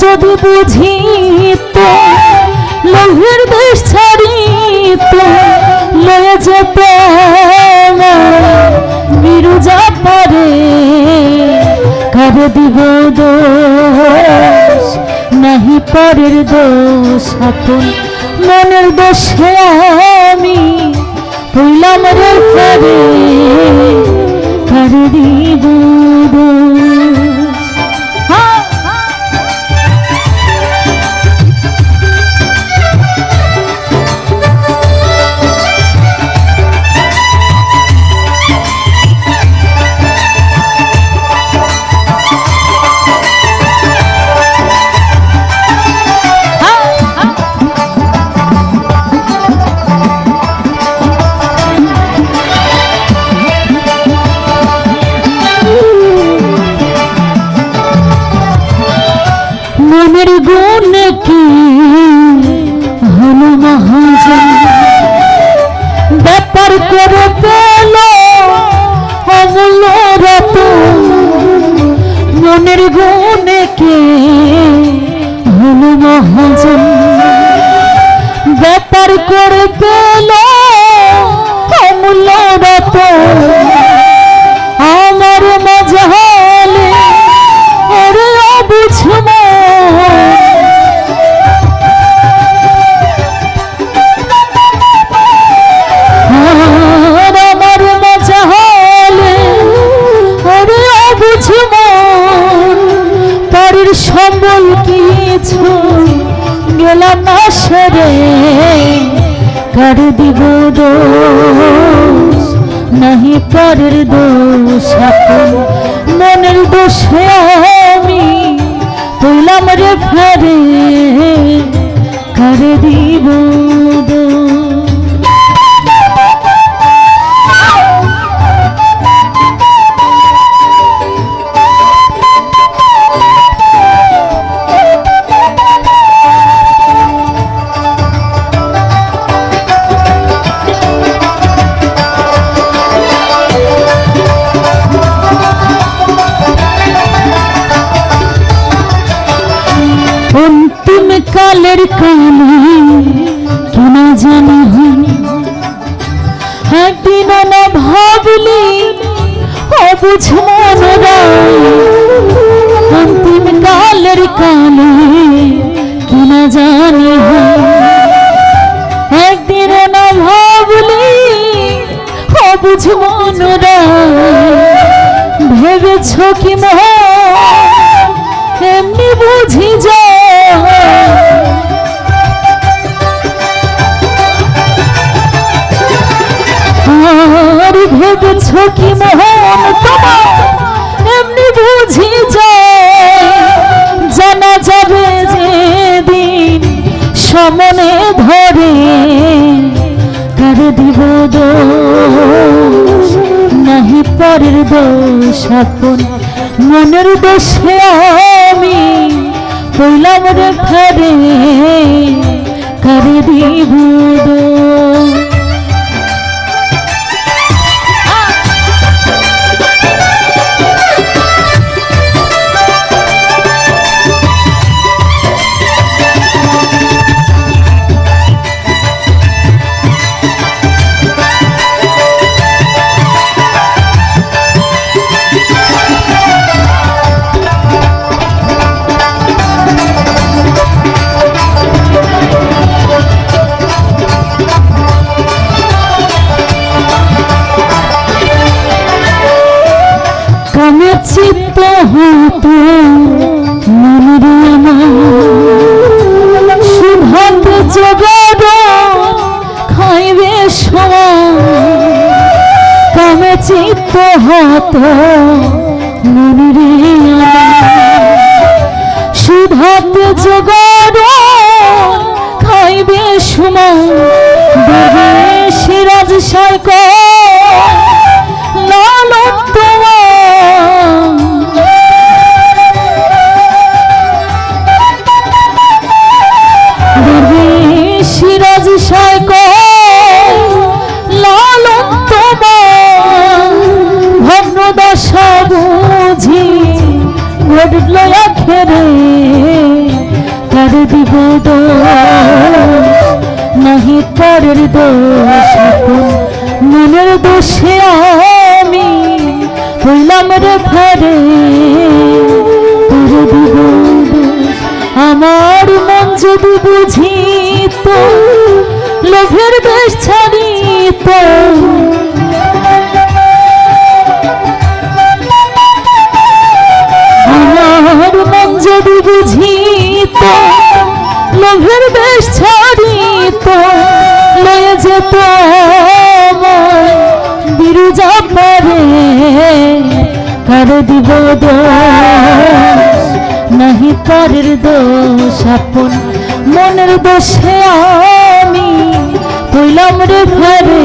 যদি বুঝিত লোহের দেশ ছাড়িত, লয়ে যেত বিরুজা পারে করে দিব দোষ? নাহি পরের দোষ আপন মনের দোষে আমি হইলাম রে করে করে দিব দোষ? ব্যাপার করে পেল অমূল্য রত আমার মজা হলে ওরে বুঝব আমার মজা হলে ওরে বুঝব পরের সম্বল কিছু গেলাম না কার দিব দোষ নাহি পরের দোষ আপন মনের দোষে আমি তুইলাম রে ফেরে কার দিব কালি কিনা জানি? একদিন না ভাবলি অবুঝ মনরাই অন্তিম কালের কালে কিনা জানি? হনি একদিন না ভাবলি অবুঝ মনরাই ভেবেছ কি মহ ভেবেছ কি মোহন তোমার? এমনি বুঝি জানা যাবে যে দিন সমনে ধরে কার দিব নাহি পরের দোষ আপন। মনের দোষে আমি পইলাম রে ফেরে করে দিব দোষ? খাইবে সময় দেবে সিরাজ সরকার ঘটল আখেরে দিব দোষ নাহি পরের দোষ মনের দোষে, আমি হইলাম রে ফারে তোর দিব আমার মন যদি বুঝিত, লোভের বেশ ছাড়িত তবু বুঝিত, লোভের বেশ ছাড়িত, লয়ে যেত বিরুজা পারে কার দিব নাহি পরের দোষ আপন, মনের দোষে আমি তুইলাম রে ঘরে।